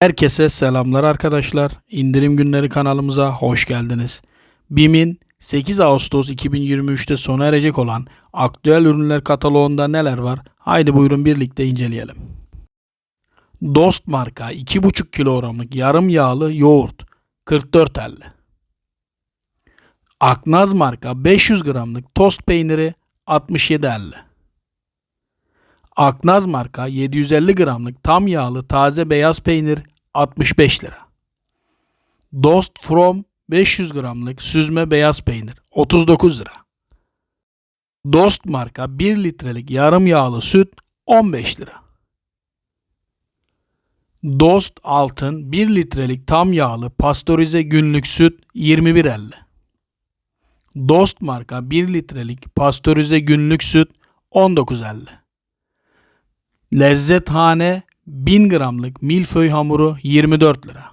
Herkese selamlar arkadaşlar. İndirim günleri kanalımıza hoş geldiniz. BİM'in 8 Ağustos 2023'te sona erecek olan aktüel ürünler kataloğunda neler var? Haydi buyurun birlikte inceleyelim. Dost marka 2,5 kilogramlık yarım yağlı yoğurt 44.50. Aknaz marka 500 gramlık tost peyniri 67.50. Aknaz marka 750 gramlık tam yağlı taze beyaz peynir 65 lira. Dost From 500 gramlık süzme beyaz peynir 39 lira. Dost marka 1 litrelik yarım yağlı süt 15 lira. Dost Altın 1 litrelik tam yağlı pastörize günlük süt 21.50. Dost marka 1 litrelik pastörize günlük süt 19.50. Lezzethane 1000 gramlık milföy hamuru 24 lira.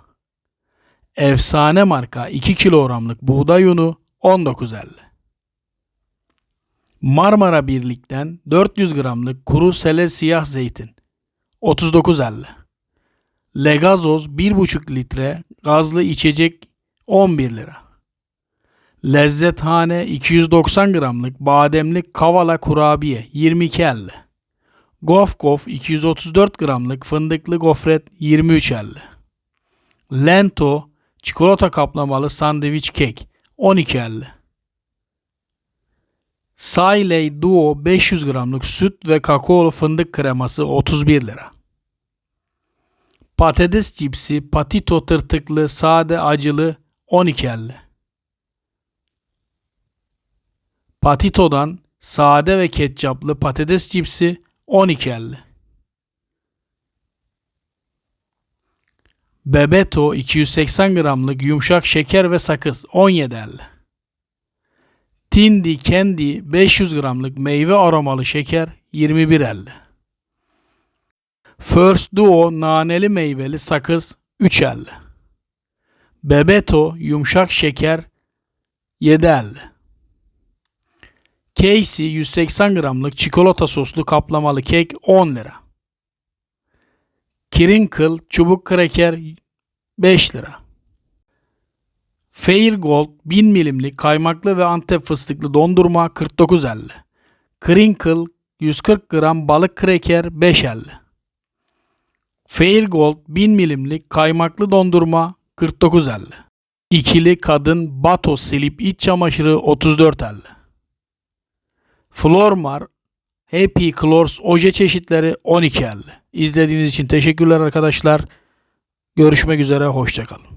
Efsane marka 2 kilogramlık buğday unu 19.50. Marmara Birlik'ten 400 gramlık kuru sele siyah zeytin 39.50. Legazoz 1,5 litre gazlı içecek 11 lira. Lezzethane 290 gramlık bademli kavala kurabiye 22.50. Gof Gof 234 gramlık fındıklı gofret 23.50. Lento çikolata kaplamalı sandviç kek 12.50. Sailey Duo 500 gramlık süt ve kakaolu fındık kreması 31 lira. Patates cipsi patito tırtıklı sade acılı 12.50. Patito'dan sade ve ketçaplı patates cipsi 12.50. Bebeto 280 gramlık yumuşak şeker ve sakız 17.50. Tindi Candy 500 gramlık meyve aromalı şeker 21.50. First Duo naneli meyveli sakız 3.50. Bebeto yumuşak şeker 7.50. Casey 180 gramlık çikolata soslu kaplamalı kek 10 lira. Crinkle çubuk kraker 5 lira. Fair Gold 1000 milimlik kaymaklı ve antep fıstıklı dondurma 49.50. Crinkle 140 gram balık kraker 5.50. Fair Gold 1000 milimlik kaymaklı dondurma 49.50. İkili kadın Bato silip iç çamaşırı 34.50. Flormar Happy Colors oje çeşitleri 12.50. İzlediğiniz için teşekkürler arkadaşlar. Görüşmek üzere, hoşçakalın.